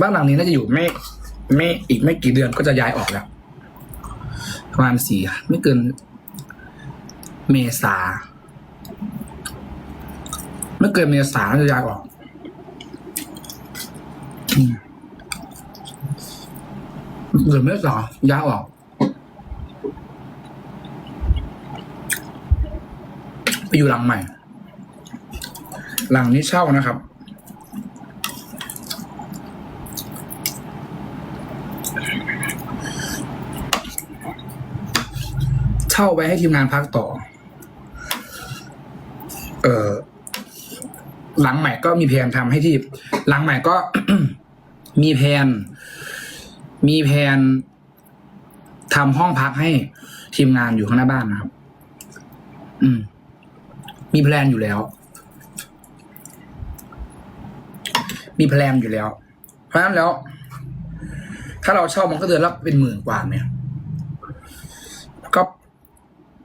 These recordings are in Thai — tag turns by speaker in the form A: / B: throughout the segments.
A: บ้านหลังนี้น่าจะอยู่ไม่ไม่อีกไม่กี่เดือนก็จะย้ายออกแล้วประมาณสี่ไม่เกิน เมษาไม่เกินเมษาจะย้ายออกอืมเดือนเมษาย้ายออกไปอยู่หลังใหม่ หลังนี้เช่านะครับ เช่าไว้ให้ทีมงานพักต่อ เออหลังใหม่ก็มีแผนทำให้ที่ หลังใหม่ก็มีแผนมีแผนทำห้องพักให้ทีมงานอยู่ข้างหน้าบ้านนะครับ อืม มีแพลนอยู่แล้ว มีแพลนอยู่แล้ว เพราะฉะนั้นแล้ว ถ้าเราเช่ามันก็เดือนละเป็นหมื่นกว่าเนี่ย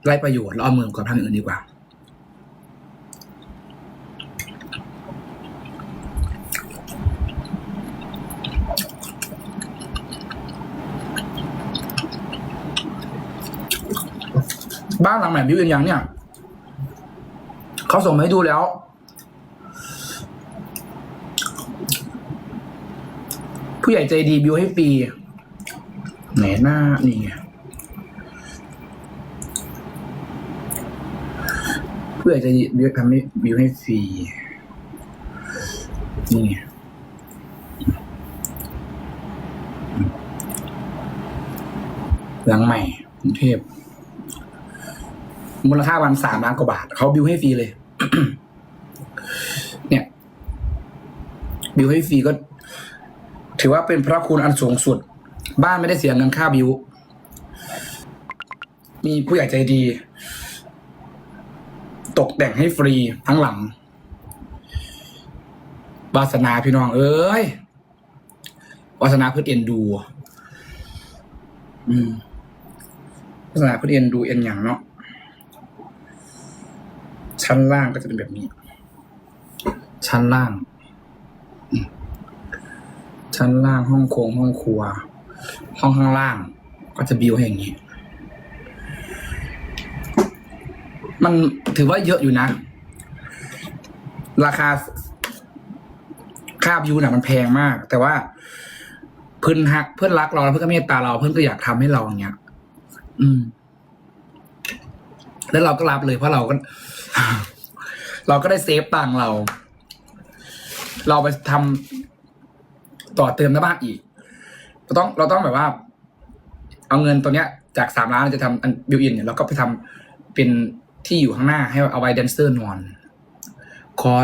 A: ไรประโยชน์เราเอาหมื่นกว่าพันอื่นดีกว่า บ้านหลังใหม่บิวเอ็นยังเนี่ยเขาส่งมาให้ดูแล้วผู้ใหญ่ใจดีบิวให้ฟรีไหนหน้านี่ไง ผู้ใหญ่ใจดีบิวทำให้บิวให้ฟรีนี่ไงหลังใหม่กรุงเทพมูลค่าวันสามล้านกว่าบาท เขาบิวให้ฟรีเลย เนี่ย บิวให้ฟรีก็ ถือว่าเป็นพระคุณอันสูงสุด บ้านไม่ได้เสียเงินค่าบิว มีผู้ใหญ่ใจดี ตกแต่งให้ฟรีทั้งหลังวาสนาพี่น้องเอ้ยวาสนาเพื่อเอ็นดู อืมวาสนาเพื่อเอ็นดูเอ็นอย่างเนาะชั้นล่างก็จะเป็นแบบนี้ ชั้นล่าง ชั้นล่างห้องโคงห้องครัว ห้องข้างล่าง ก็จะบิวให้อย่างนี้ มันถือว่าเยอะอยู่นะ ราคาค่าบิวน่ะมันแพงมาก แต่ว่าเพื่อนฮักเพื่อนรักเราแล้วเพื่อนก็เมตตาเราเพื่อนก็อยากทำให้เราอย่างเงี้ย อืม แล้วเราก็รับเลยเพราะเราก็ เราก็ได้เซฟตังเรา เราไปทำต่อเติมหน้าบ้านอีกเราต้องเราต้องแบบว่า เอาเงินตัวเนี้ย จากสามล้านเราจะทำอันบิวอินเนี่ยเราก็ไปทำเป็น ที่อยู่ข้างหน้าให้เอาไว้แดนเซอร์นอนคอ